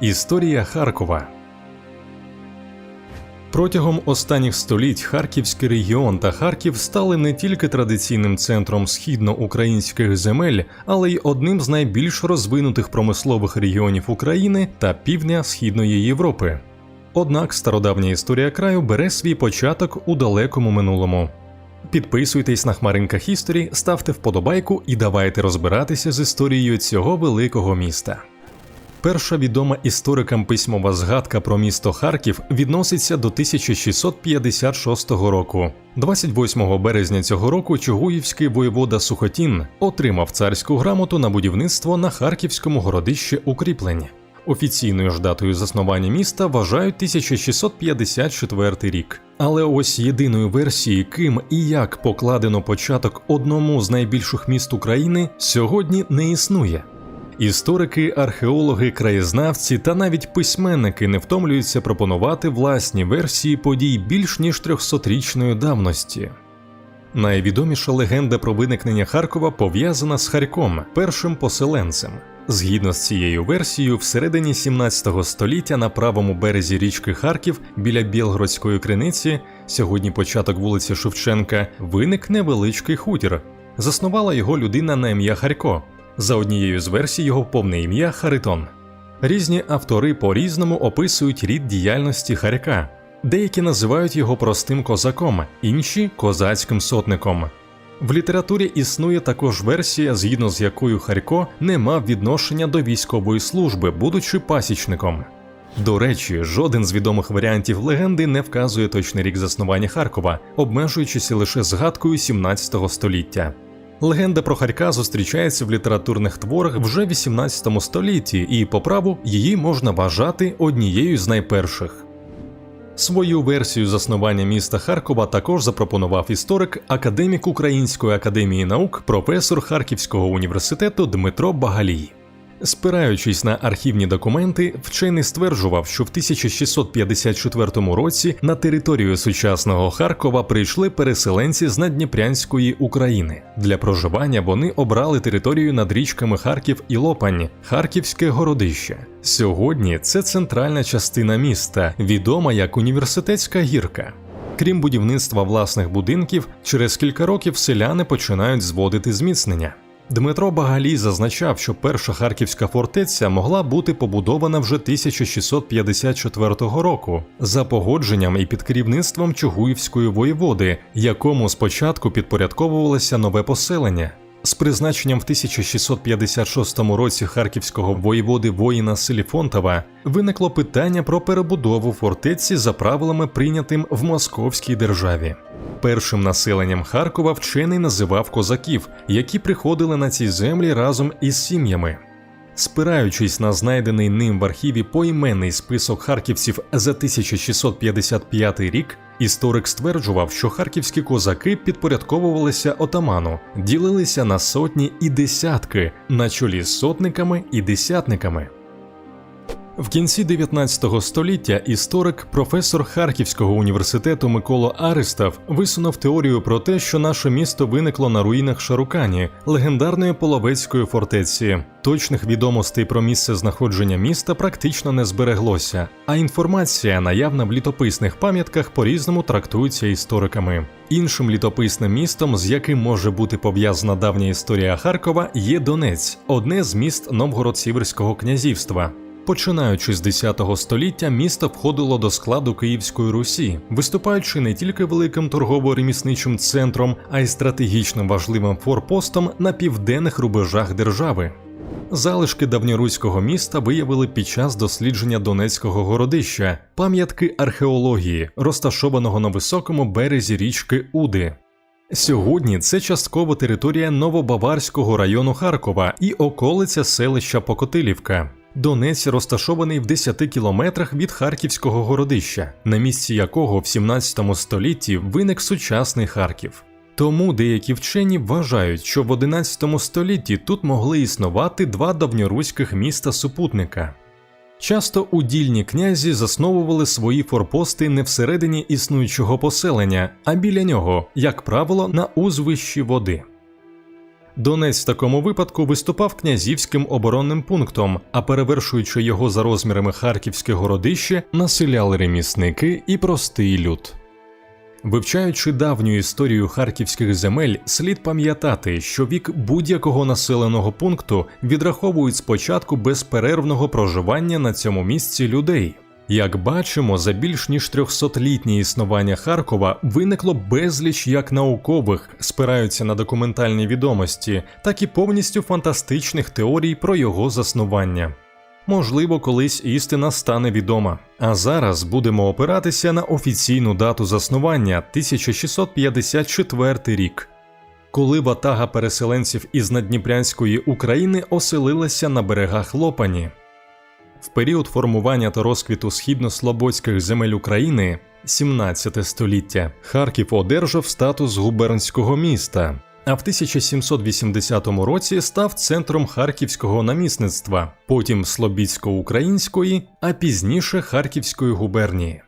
Історія Харкова. Протягом останніх століть Харківський регіон та Харків стали не тільки традиційним центром східноукраїнських земель, але й одним з найбільш розвинутих промислових регіонів України та півдня Східної Європи. Однак стародавня історія краю бере свій початок у далекому минулому. Підписуйтесь на Хмаринка Хісторі, ставте вподобайку і давайте розбиратися з історією цього великого міста. Перша відома історикам письмова згадка про місто Харків відноситься до 1656 року. 28 березня цього року Чугуївський воєвода Сухотін отримав царську грамоту на будівництво на харківському городищі укріплень. Офіційною ж датою заснування міста вважають 1654 рік. Але ось єдиної версії, ким і як покладено початок одному з найбільших міст України, сьогодні не існує. Історики, археологи, краєзнавці та навіть письменники не втомлюються пропонувати власні версії подій більш ніж 300-річної давності. Найвідоміша легенда про виникнення Харкова пов'язана з Харьком, першим поселенцем. Згідно з цією версією, всередині 17 століття на правому березі річки Харків біля Білгородської криниці, сьогодні початок вулиці Шевченка, виник невеличкий хутір. Заснувала його людина на ім'я Харько. За однією з версій його повне ім'я Харитон. Різні автори по-різному описують рід діяльності Харяка. Деякі називають його простим козаком, інші козацьким сотником. В літературі існує також версія, згідно з якою Харько не мав відношення до військової служби, будучи пасічником. До речі, жоден з відомих варіантів легенди не вказує точний рік заснування Харкова, обмежуючись лише згадкою 17 століття. Легенда про Харька зустрічається в літературних творах вже в 18 столітті, і по праву її можна вважати однією з найперших. Свою версію заснування міста Харкова також запропонував історик, академік Української академії наук, професор Харківського університету Дмитро Багалій. Спираючись на архівні документи, вчений стверджував, що в 1654 році на територію сучасного Харкова прийшли переселенці з Надніпрянської України. Для проживання вони обрали територію над річками Харків і Лопань, Харківське городище. Сьогодні це центральна частина міста, відома як університетська гірка. Крім будівництва власних будинків, через кілька років селяни починають зводити зміцнення. Дмитро Багалій зазначав, що перша харківська фортеця могла бути побудована вже 1654 року за погодженням і під керівництвом Чугуївської воєводи, якому спочатку підпорядковувалося нове поселення. З призначенням в 1656 році харківського воєводи воїна Селіфонтова виникло питання про перебудову фортеці за правилами, прийнятим в Московській державі. Першим населенням Харкова вчений називав козаків, які приходили на ці землі разом із сім'ями. Спираючись на знайдений ним в архіві поіменний список харківців за 1655 рік, історик стверджував, що харківські козаки підпорядковувалися отаману, ділилися на сотні і десятки, на чолі з сотниками і десятниками. В кінці 19 століття історик, професор Харківського університету Микола Аристав висунув теорію про те, що наше місто виникло на руїнах Шарукані, легендарної половецької фортеці. Точних відомостей про місце знаходження міста практично не збереглося, а інформація, наявна в літописних пам'ятках, по-різному трактується істориками. Іншим літописним містом, з яким може бути пов'язана давня історія Харкова, є Донець, одне з міст Новгород-Сіверського князівства. Починаючи з 10 століття, місто входило до складу Київської Русі, виступаючи не тільки великим торгово-ремісничим центром, а й стратегічно важливим форпостом на південних рубежах держави. Залишки давньоруського міста виявили під час дослідження Донецького городища, пам'ятки археології, розташованого на високому березі річки Уди. Сьогодні це частково територія Новобаварського району Харкова і околиця селища Покотилівка. Донець розташований в 10 кілометрах від Харківського городища, на місці якого в 17 столітті виник сучасний Харків. Тому деякі вчені вважають, що в 11 столітті тут могли існувати два давньоруських міста супутника. Часто удільні князі засновували свої форпости не всередині існуючого поселення, а біля нього, як правило, на узвищі води. Донець в такому випадку виступав князівським оборонним пунктом, а перевершуючи його за розмірами харківське городище, населяли ремісники і простий люд. Вивчаючи давню історію харківських земель, слід пам'ятати, що вік будь-якого населеного пункту відраховують спочатку безперервного проживання на цьому місці людей. Як бачимо, за більш ніж 300-літнє існування Харкова виникло безліч як наукових, спираються на документальні відомості, так і повністю фантастичних теорій про його заснування. Можливо, колись істина стане відома. А зараз будемо опиратися на офіційну дату заснування 1654 рік, коли ватага переселенців із Надніпрянської України оселилася на берегах Лопані. В період формування та розквіту східнослободських земель України 17 століття Харків одержав статус губернського міста, а в 1780 році став центром харківського намісництва, потім Слобідсько-української, а пізніше Харківської губернії.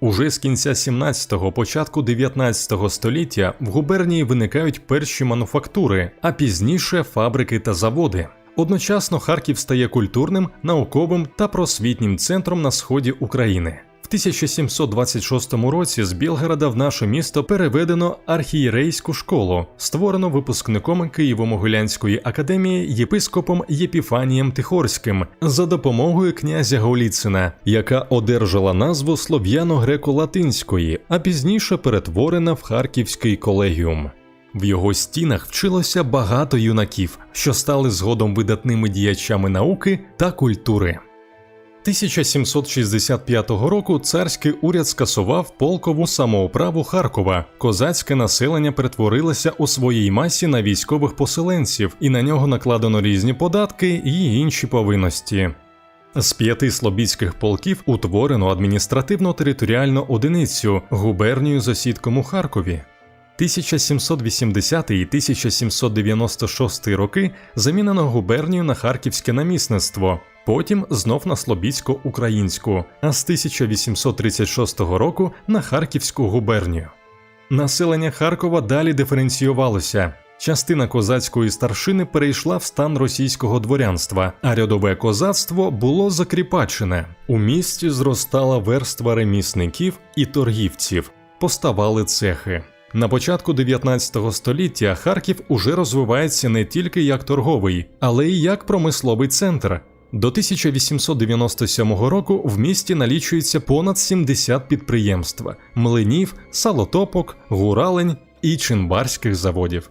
Уже з кінця 17-го, початку 19 століття в губернії виникають перші мануфактури, а пізніше фабрики та заводи. Одночасно Харків стає культурним, науковим та просвітнім центром на сході України. В 1726 році з Білгорода в наше місто переведено архієрейську школу, створену випускником Києво-Могилянської академії єпископом Єпіфанієм Тихорським за допомогою князя Голіцина, яка одержала назву слов'яно-греко-латинської, а пізніше перетворена в Харківський колегіум. В його стінах вчилося багато юнаків, що стали згодом видатними діячами науки та культури. 1765 року царський уряд скасував полкову самоуправу Харкова. Козацьке населення перетворилося у своїй масі на військових поселенців, і на нього накладено різні податки і інші повинності. З п'яти слобідських полків утворено адміністративно-територіальну одиницю губернію з осідком у Харкові. 1780 і 1796 роки замінено губернію на харківське намісництво, потім знов на Слобідсько-українську, а з 1836 року на Харківську губернію. Населення Харкова далі диференціювалося. Частина козацької старшини перейшла в стан російського дворянства, а рядове козацтво було закріпачене. У місті зростала верства ремісників і торгівців, поставали цехи. На початку 19 століття Харків уже розвивається не тільки як торговий, але й як промисловий центр. До 1897 року в місті налічується понад 70 підприємств: млинів, салотопок, гуралень і чинбарських заводів.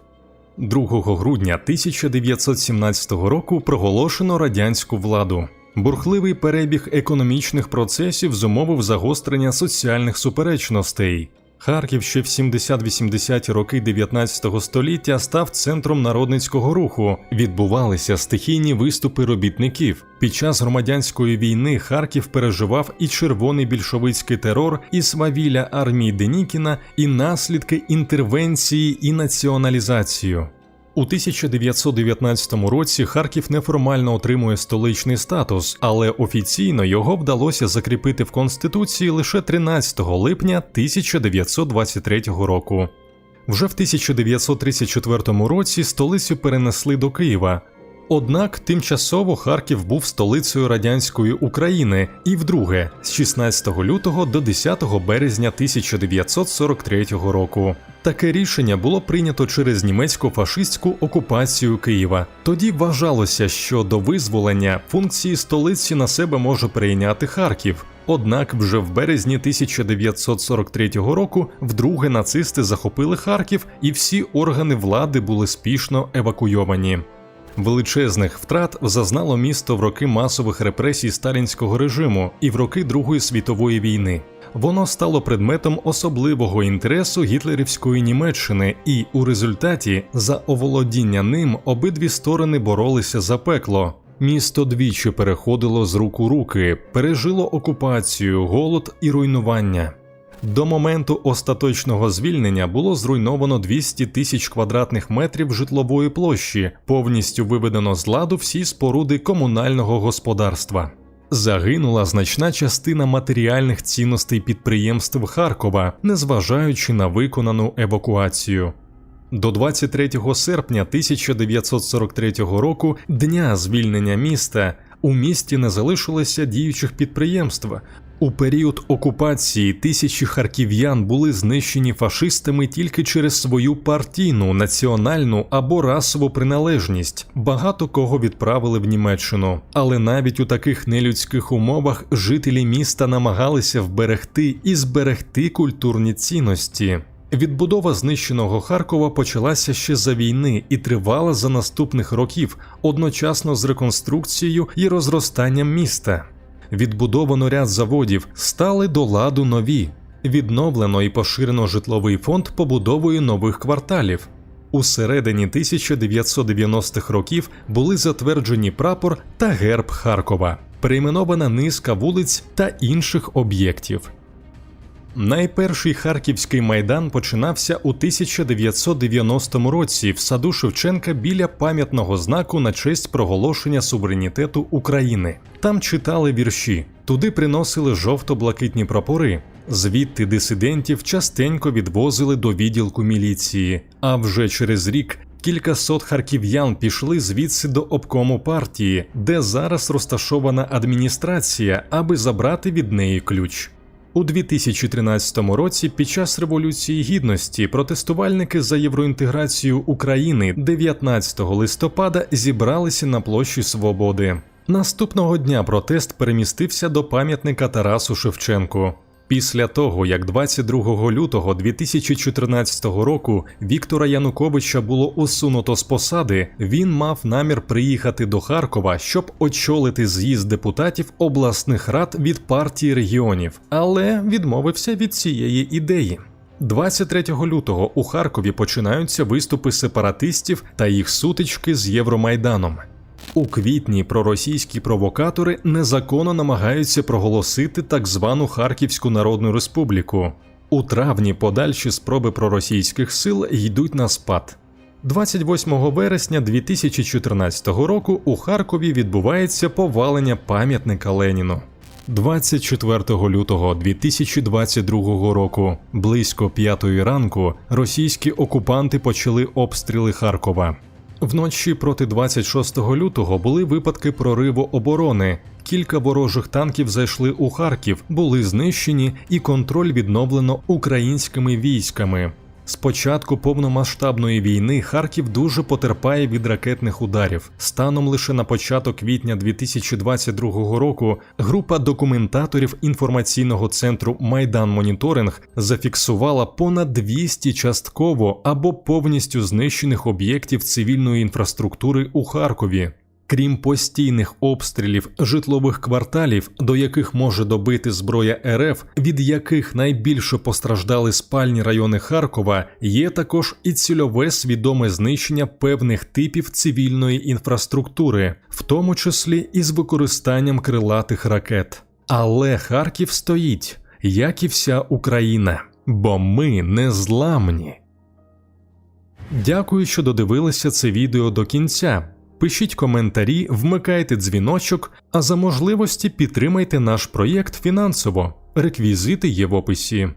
2 грудня 1917 року проголошено радянську владу. Бурхливий перебіг економічних процесів зумовив загострення соціальних суперечностей. Харків ще в 70-80 роки 19 століття став центром народницького руху. Відбувалися стихійні виступи робітників. Під час громадянської війни Харків переживав і червоний більшовицький терор, і свавілля армії Денікіна, і наслідки інтервенції і націоналізацію. У 1919 році Харків неформально отримує столичний статус, але офіційно його вдалося закріпити в Конституції лише 13 липня 1923 року. Вже в 1934 році столицю перенесли до Києва. Однак тимчасово Харків був столицею радянської України і вдруге з 16 лютого до 10 березня 1943 року. Таке рішення було прийнято через німецько-фашистську окупацію Києва. Тоді вважалося, що до визволення функції столиці на себе може прийняти Харків. Однак вже в березні 1943 року вдруге нацисти захопили Харків, і всі органи влади були спішно евакуйовані. Величезних втрат зазнало місто в роки масових репресій сталінського режиму і в роки Другої світової війни. Воно стало предметом особливого інтересу гітлерівської Німеччини, і у результаті за оволодіння ним обидві сторони боролися за пекло. Місто двічі переходило з рук у руки, пережило окупацію, голод і руйнування. До моменту остаточного звільнення було зруйновано 200 тисяч квадратних метрів житлової площі, повністю виведено з ладу всі споруди комунального господарства. Загинула значна частина матеріальних цінностей підприємств Харкова, незважаючи на виконану евакуацію. До 23 серпня 1943 року, дня звільнення міста, у місті не залишилося діючих підприємств. У період окупації тисячі харків'ян були знищені фашистами тільки через свою партійну, національну або расову приналежність. Багато кого відправили в Німеччину. Але навіть у таких нелюдських умовах жителі міста намагалися вберегти і зберегти культурні цінності. Відбудова знищеного Харкова почалася ще за війни і тривала за наступних років, одночасно з реконструкцією і розростанням міста. Відбудовано ряд заводів, стали до ладу нові. Відновлено і поширено житловий фонд побудовою нових кварталів. У середині 1990-х років були затверджені прапор та герб Харкова, перейменована низка вулиць та інших об'єктів. Найперший харківський майдан починався у 1990 році в саду Шевченка біля пам'ятного знаку на честь проголошення суверенітету України. Там читали вірші, туди приносили жовто-блакитні прапори. Звідти дисидентів частенько відвозили до відділку міліції. А вже через рік кількасот харків'ян пішли звідси до обкому партії, де зараз розташована адміністрація, аби забрати від неї ключ. У 2013 році під час Революції Гідності протестувальники за євроінтеграцію України 19 листопада зібралися на площі Свободи. Наступного дня протест перемістився до пам'ятника Тарасу Шевченку. Після того, як 22 лютого 2014 року Віктора Януковича було усунуто з посади, він мав намір приїхати до Харкова, щоб очолити з'їзд депутатів обласних рад від партії регіонів, але відмовився від цієї ідеї. 23 лютого у Харкові починаються виступи сепаратистів та їх сутички з Євромайданом. У квітні проросійські провокатори незаконно намагаються проголосити так звану Харківську Народну Республіку. У травні подальші спроби проросійських сил йдуть на спад. 28 вересня 2014 року у Харкові відбувається повалення пам'ятника Леніну. 24 лютого 2022 року, близько п'ятої ранку, російські окупанти почали обстріли Харкова. Вночі проти 26 лютого були випадки прориву оборони. Кілька ворожих танків зайшли у Харків, були знищені, і контроль відновлено українськими військами. З початку повномасштабної війни Харків дуже потерпає від ракетних ударів. Станом лише на початок квітня 2022 року група документаторів інформаційного центру Майдан Моніторинг зафіксувала понад 200 частково або повністю знищених об'єктів цивільної інфраструктури у Харкові. Крім постійних обстрілів житлових кварталів, до яких може добити зброя РФ, від яких найбільше постраждали спальні райони Харкова, є також і цільове свідоме знищення певних типів цивільної інфраструктури, в тому числі із використанням крилатих ракет. Але Харків стоїть, як і вся Україна, бо ми не зламні. Дякую, що додивилися це відео до кінця. Пишіть коментарі, вмикайте дзвіночок, а за можливості підтримайте наш проєкт фінансово. Реквізити є в описі.